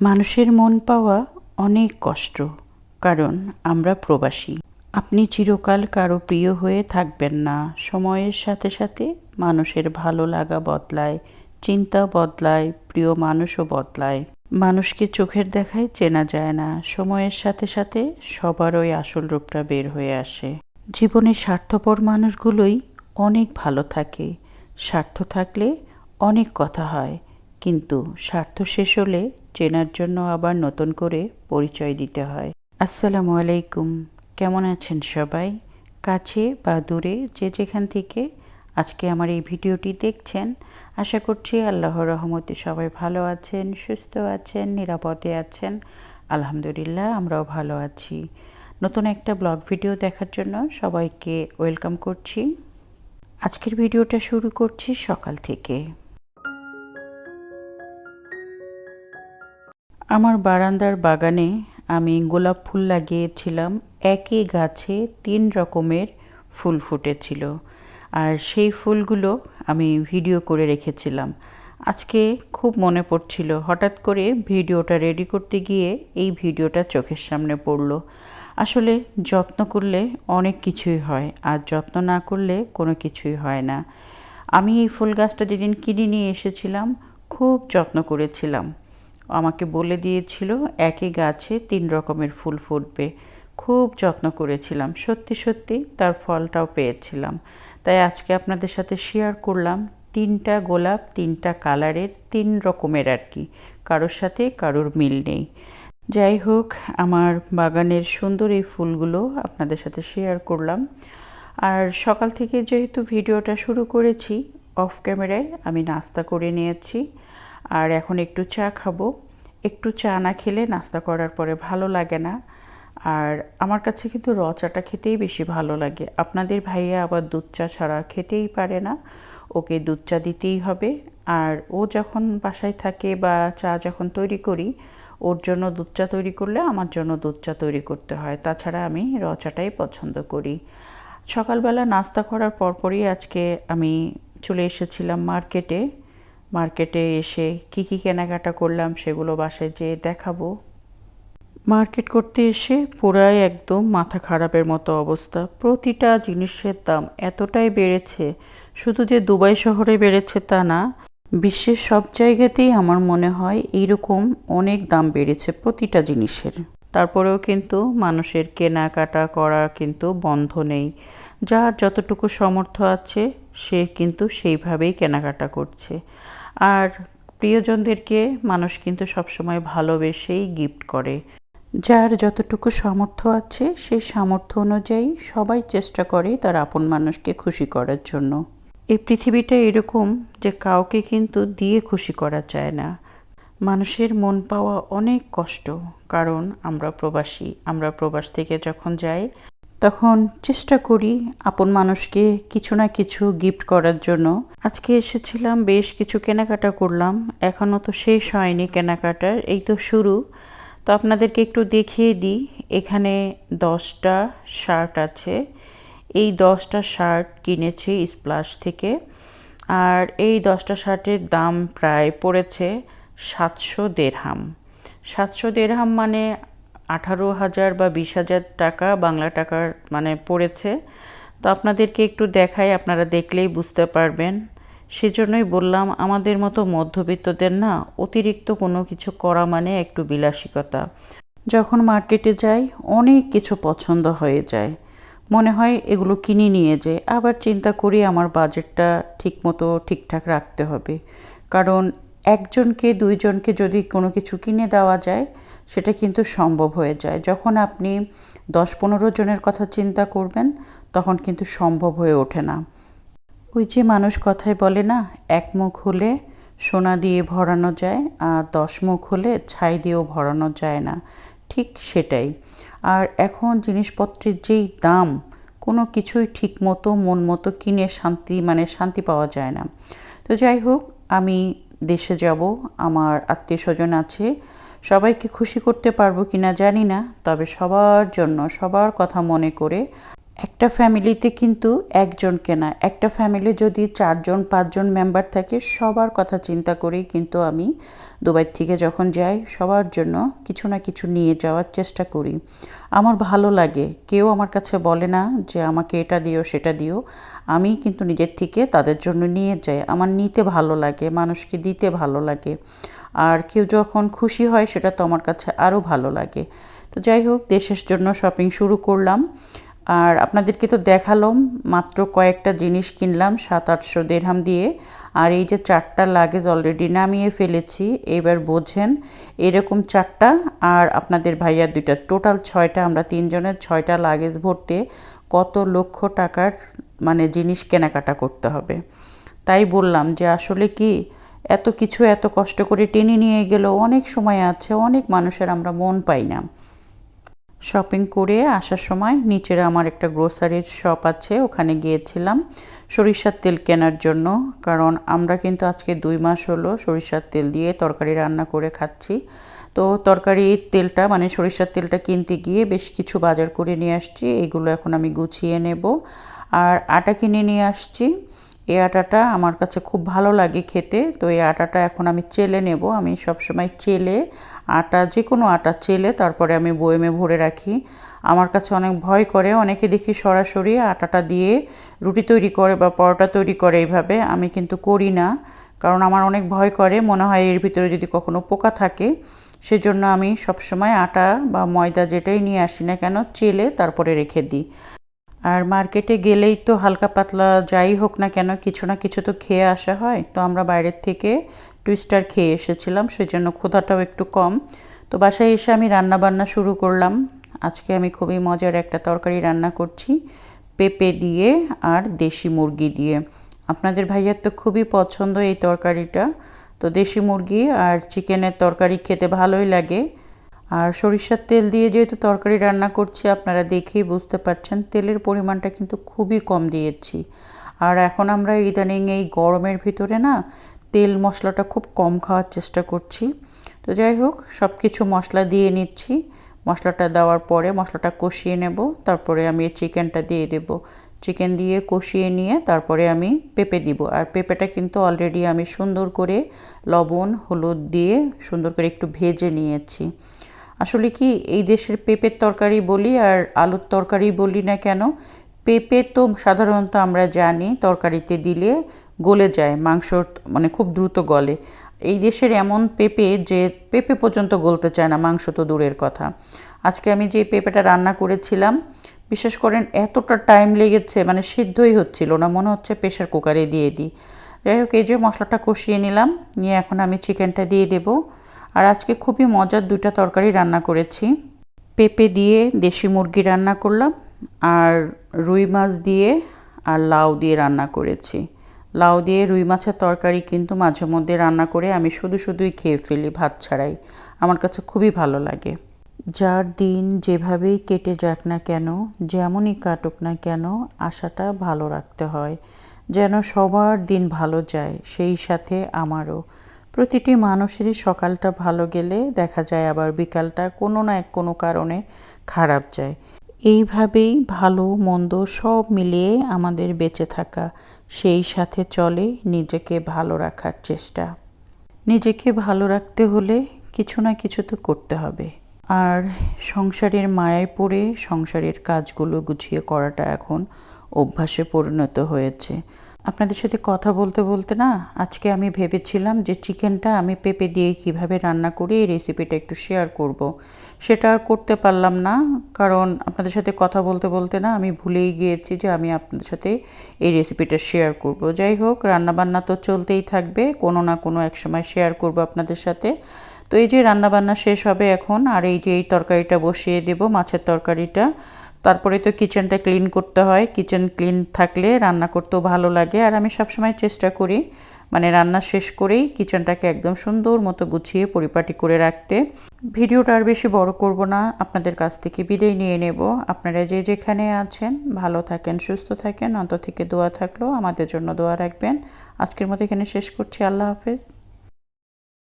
মানুষের মন পাওয়া অনেক কষ্ট, কারণ আমরা প্রবাসী। আপনি চিরকাল কারও প্রিয় হয়ে থাকবেন না। সময়ের সাথে সাথে মানুষের ভালো লাগা বদলায়, চিন্তা বদলায়, প্রিয় মানুষও বদলায়। মানুষকে চোখের দেখায় চেনা যায় না। সময়ের সাথে সাথে সবারই আসল রূপটা বের হয়ে আসে। জীবনে স্বার্থপর মানুষগুলোই অনেক ভালো থাকে। স্বার্থ থাকলে অনেক কথা হয়। কিন্তু স্বার্থ শেষ হলে চেনার জন্য আবার নতুন করে পরিচয় দিতে হয়। আসসালামু আলাইকুম। কেমন আছেন সবাই? কাছে বা দূরে যে যেখান থেকে আজকে আমার এই ভিডিওটি দেখছেন, আশা করছি আল্লাহর রহমতে সবাই ভালো আছেন, সুস্থ আছেন, নিরাপদে আছেন। আলহামদুলিল্লাহ, আমরাও ভালো আছি। নতুন একটা ব্লগ ভিডিও দেখার জন্য সবাইকে ওয়েলকাম করছি। আজকের ভিডিওটা শুরু করছি সকাল থেকে। আমার বারান্দার বাগানে আমি গোলাপ ফুল লাগিয়েছিলাম। একই গাছে তিন রকমের ফুল ফুটেছিল। আর সেই ফুলগুলো আমি ভিডিও করে রেখেছিলাম। আজকে খুব মনে পড়ছিল, হঠাৎ করে ভিডিওটা রেডি করতে গিয়ে এই ভিডিওটা চোখের সামনে পড়ল। আসলে যত্ন করলে অনেক কিছুই হয়, আর যত্ন না করলে কোনো কিছুই হয় না। আমি এই ফুল গাছটা যেদিন কিনে নিয়ে এসেছিলাম, খুব যত্ন করেছিলাম। আমাকে বলে দিয়েছিল, একই গাছে তিন রকমের ফুল ফুটবে। খুব যত্ন করেছিলাম। সত্যি সত্যি তার ফলটাও পেয়েছিলাম। তাই আজকে আপনাদের সাথে শেয়ার করলাম তিনটা গোলাপ, তিনটা কালারের তিন রকমের আর কি। কারোর সাথে কারোর মিল নেই। যাই হোক, আমার বাগানের সুন্দর এই ফুলগুলো আপনাদের সাথে শেয়ার করলাম। আর সকাল থেকে যেহেতু ভিডিওটা শুরু করেছি অফ ক্যামেরায় আমি নাস্তা করে নিয়েছি। আর এখন একটু চা খাব। একটু চা না খেলে নাস্তা করার পরে ভালো লাগে না। আর আমার কাছে কিন্তু র চাটা খেতেই বেশি ভালো লাগে। আপনাদের ভাইয়া আবার দুধ চা ছাড়া খেতেই পারে না। ওকে দুধ চা দিতেই হবে। আর ও যখন বাসায় থাকে বা চা যখন তৈরি করি, ওর জন্য দুধ চা তৈরি করলে আমার জন্য দুধ চা তৈরি করতে হয়। তাছাড়া আমি র চাটাই পছন্দ করি। সকালবেলা নাস্তা করার পরপরই আজকে আমি চলে এসেছিলাম মার্কেটে। মার্কেটে এসে কি কি কেনাকাটা করলাম সেগুলো বাসায় যেয়ে দেখাবো। মার্কেট করতে এসে পুরাই একদম মাথা খারাপের মতো অবস্থা। প্রতিটা জিনিসের দাম এতটাই বেড়েছে, শুধু যে দুবাই শহরে বেড়েছে তা না, বিশ্বের সব জায়গাতেই আমার মনে হয় এইরকম অনেক দাম বেড়েছে প্রতিটা জিনিসের। তারপরেও কিন্তু মানুষের কেনাকাটা করা কিন্তু বন্ধ নেই। যার যতটুকু সামর্থ্য আছে, সে কিন্তু সেইভাবেই কেনাকাটা করছে। আর প্রিয়জনদেরকে মানুষ কিন্তু সবসময় ভালোবেসেই গিফট করে। যার যতটুকু সামর্থ্য আছে সেই সামর্থ্য অনুযায়ী সবাই চেষ্টা করে তার আপন মানুষকে খুশি করার জন্য। এই পৃথিবীটা এরকম যে কাউকে কিন্তু দিয়ে খুশি করা যায় না। মানুষের মন পাওয়া অনেক কষ্ট। কারণ আমরা প্রবাসী, আমরা প্রবাস থেকে যখন যাই তখন চেষ্টা করি আপন মানুষকে কিছু না কিছু গিফট করার জন্য। আজকে এসেছিলাম, বেশ কিছু কেনাকাটা করলাম। এখনও তো শেষ হয়নি কেনাকাটার, এই তো শুরু। তো আপনাদেরকে একটু দেখিয়ে দিই, এখানে দশটা শার্ট আছে। এই দশটা শার্ট কিনেছি স্প্লাশ থেকে। আর এই দশটা শার্টের দাম প্রায় পড়েছে সাতশো দেড়হাম। সাতশো দেড়হাম মানে আঠারো হাজার বা বিশ হাজার টাকা বাংলা টাকার মানে পড়েছে। তো আপনাদেরকে একটু দেখাই, আপনারা দেখলেই বুঝতে পারবেন। সেজন্যই বললাম, আমাদের মতো মধ্যবিত্তদের না অতিরিক্ত কোনো কিছু করা মানে একটু বিলাসিকতা। যখন মার্কেটে যাই, অনেক কিছু পছন্দ হয়ে যায়। মনে হয় এগুলো কিনে নিয়ে যাই। আবার চিন্তা করি আমার বাজেটটা ঠিকমতো ঠিকঠাক রাখতে হবে। কারণ একজনকে, দুইজনকে যদি কোনো কিছু কিনে দেওয়া যায়, সেটা কিন্তু সম্ভব হয়ে যায়। যখন আপনি দশ পনেরো জনের কথা চিন্তা করবেন, তখন কিন্তু সম্ভব হয়ে ওঠে না। ওই যে মানুষ কথায় বলে না, এক মুখ হলে সোনা দিয়ে ভরানো যায়, আর দশ মুখ হলে ছাই দিয়েও ভরানো যায় না। ঠিক সেটাই। আর এখন জিনিসপত্রের যেই দাম, কোনো কিছুই ঠিক মতো, মন মতো কিনে শান্তি মানে শান্তি পাওয়া যায় না। তো যাই হোক, আমি দেশে যাব, আমার আত্মীয় স্বজন আছে, সবাইকে খুশি করতে পারব কি না জানি না, তবে সবার জন্য সবার কথা মনে করে একটা ফ্যামিলিতে কিন্তু একজনকে না, একটা ফ্যামিলি যদি চারজন, পাঁচজন মেম্বার থাকে, সবার কথা চিন্তা করেই কিন্তু আমি দুবাই থেকে যখন যাই, সবার জন্য কিছু না কিছু নিয়ে যাওয়ার চেষ্টা করি। আমার ভালো লাগে। কেউ আমার কাছে বলে না যে, আমাকে এটা দিও, সেটা দিও। আমি কিন্তু নিজের থেকে তাদের জন্য নিয়ে যাই। আমার নিতে ভালো লাগে, মানুষকে দিতে ভালো লাগে। আর কেউ যখন খুশি হয়, সেটা তো আমার কাছে আরও ভালো লাগে। তো যাই হোক, দেশের জন্য শপিং শুরু করলাম। আর আপনাদেরকে তো দেখালাম, মাত্র কয়েকটা জিনিস কিনলাম, সাত আটশো দেড়হাম দিয়ে। আর এই যে চারটা লাগেজ অলরেডি নামিয়ে ফেলেছি, এবার বোঝেন এরকম চারটা আর আপনাদের ভাইয়ার দুইটা। টোটাল ছয়টা, আমরা তিনজনের ছয়টা লাগেজ ভরতে কত লক্ষ টাকার মানে জিনিস কেনাকাটা করতে হবে। তাই বললাম যে আসলে কি, এত কিছু এত কষ্ট করে টেনে নিয়ে গেলেও অনেক সময় আছে, অনেক মানুষের আমরা মন পাই না। শপিং করে আসার সময় নিচের আমার একটা গ্রোসারির শপ আছে, ওখানে গিয়েছিলাম সরিষার তেল কেনার জন্য। কারণ আমরা কিন্তু আজকে দুই মাস হলো সরিষার তেল দিয়ে তরকারি রান্না করে খাচ্ছি। তো তরকারির তেলটা মানে সরিষার তেলটা কিনতে গিয়ে বেশ কিছু বাজার করে নিয়ে আসছি এইগুলো এখন আমি গুছিয়ে নেব। আর আটা কিনে নিয়ে আসছি। এই আটাটা আমার কাছে খুব ভালো লাগে খেতে। তো এই আটাটা এখন আমি চেলে নেব। আমি সবসময় চেলে আটা যে কোনো আটা চেলে, তারপরে আমি বয়েমে ভরে রাখি। আমার কাছে অনেক ভয় করে, অনেকে দেখি সরাসরি আটাটা দিয়ে রুটি তৈরি করে বা পরোটা তৈরি করে এইভাবে। আমি কিন্তু করি না, কারণ আমার অনেক ভয় করে। মনে হয় এর ভিতরে যদি কখনো পোকা থাকে, সেজন্য আমি সবসময় আটা বা ময়দা যেটাই নিয়ে আসি না কেন, চেলে তারপরে রেখে দিই। আর মার্কেটে গেলেই তো হালকা পাতলা যাই হোক না কেন, কিছু না কিছু তো খেয়ে আসা হয়। তো আমরা বাইরের থেকে টুইস্টার খেয়ে এসেছিলাম, সেজন্য ক্ষুধাটাও একটু কম। তো বাসায় এসে আমি রান্না বান্না শুরু করলাম। আজকে আমি খুবই মজার একটা তরকারি রান্না করছি, পেঁপে দিয়ে আর দেশি মুরগি দিয়ে। আপনাদের ভাইয়ার তো খুবই পছন্দ এই তরকারিটা। তো দেশি মুরগি আর চিকেনের তরকারি খেতে ভালোই লাগে। আর সরিষার তেল দিয়ে যেহেতু তরকারি রান্না করছি, আপনারা দেখেই বুঝতে পারছেন, তেলের পরিমাণটা কিন্তু খুবই কম দিয়েছি। আর এখন আমরা ইদানিং এই গরমের ভিতরে না, তেল মশলাটা খুব কম খাওয়ার চেষ্টা করছি। তো যাই হোক সব কিছু মশলা দিয়ে নিচ্ছি। মশলাটা দেওয়ার পরে মশলাটা কষিয়ে নেব, তারপরে আমি চিকেনটা দিয়ে দেব। চিকেন দিয়ে কষিয়ে নিয়ে তারপরে আমি পেঁপে দিব। আর পেঁপেটা কিন্তু অলরেডি আমি সুন্দর করে লবণ, হলুদ দিয়ে সুন্দর করে একটু ভেজে নিয়েছি। আসলে কি এই দেশের পেঁপের তরকারি বলি আর আলুর তরকারি বলি না কেন? পেঁপে তো সাধারণত আমরা জানি তরকারিতে দিলে গলে যায়, মাংস মানে খুব দ্রুত গলে। এই দেশের এমন পেঁপে যে পেঁপে পর্যন্ত গলতে চায় না, মাংস তো দূরের কথা। আজকে আমি যে পেঁপেটা রান্না করেছিলাম, বিশেষ করেন এতটা টাইম লেগেছে মানে সিদ্ধই হচ্ছিল না, মনে হচ্ছে প্রেশার কুকারে দিয়ে দিই। যাই হোক, এই যে মশলাটা কষিয়ে নিলাম, নিয়ে এখন আমি চিকেনটা দিয়ে দেবো। আর আজকে খুবই মজার দুইটা তরকারি রান্না করেছি। পেঁপে দিয়ে দেশি মুরগি রান্না করলাম আর রুই মাছ দিয়ে আর লাউ দিয়ে রান্না করেছি। লাউ দিয়ে রুই মাছের তরকারি কিন্তু মাঝে মধ্যে রান্না করে আমি শুধু শুধুই খেয়ে ফেলি ভাত ছাড়াই। আমার কাছে খুবই ভালো লাগে। যার দিন যেভাবেই কেটে যাক না কেন, যেমনই কাটুক না কেন, আশাটা ভালো রাখতে হয়। যেন সবার দিন ভালো যায়, সেই সাথে আমারও। প্রতিটি মানুষেরই সকালটা ভালো গেলে দেখা যায় আবার বিকালটা কোনো না এক কোনো কারণে খারাপ যায়। এইভাবেই ভালো, মন্দ সব মিলিয়ে আমাদের বেঁচে থাকা, সেই সাথে চলে নিজেকে ভালো রাখার চেষ্টা। নিজেকে ভালো রাখতে হলে কিছু না কিছু তো করতে হবে। আর সংসারের মায়ায় পড়ে সংসারের কাজগুলো গুছিয়ে করাটা এখন অভ্যাসে পরিণত হয়েছে। আপনাদের সাথে কথা বলতে বলতে না, আজকে আমি ভেবেছিলাম যে চিকেনটা আমি পেঁপে দিয়ে কীভাবে রান্না করি, এই রেসিপিটা একটু শেয়ার করব। সেটা আর করতে পারলাম না, কারণ আপনাদের সাথে কথা বলতে বলতে না আমি ভুলেই গিয়েছি যে আমি আপনাদের সাথে এই রেসিপিটা শেয়ার করব। যাই হোক, রান্নাবান্না তো চলতেই থাকবে, কোনো না কোনো এক সময় শেয়ার করব আপনাদের সাথে তো এই যে রান্নাবান্না শেষ হবে এখন, আর এই যে এই তরকারিটা বসিয়ে দেব, মাছের তরকারিটা তারপরে তো কিচেনটা ক্লিন করতে হয়। কিচেন ক্লিন থাকলে রান্না করতেও ভালো লাগে। আর আমি সবসময় চেষ্টা করি মানে রান্না শেষ করেই কিচেনটাকে একদম সুন্দর মতো গুছিয়ে পরিপাটি করে রাখতে। ভিডিওটা আর বেশি বড় করব না। আপনাদের কাছ থেকে বিদায় নিয়ে নেব। আপনারা যে যেখানে আছেন, ভালো থাকেন, সুস্থ থাকেন। অন্ত থেকে দোয়া থাকলেও আমাদের জন্য দোয়া রাখবেন। আজকের মতো এখানে শেষ করছি। আল্লাহ হাফেজ।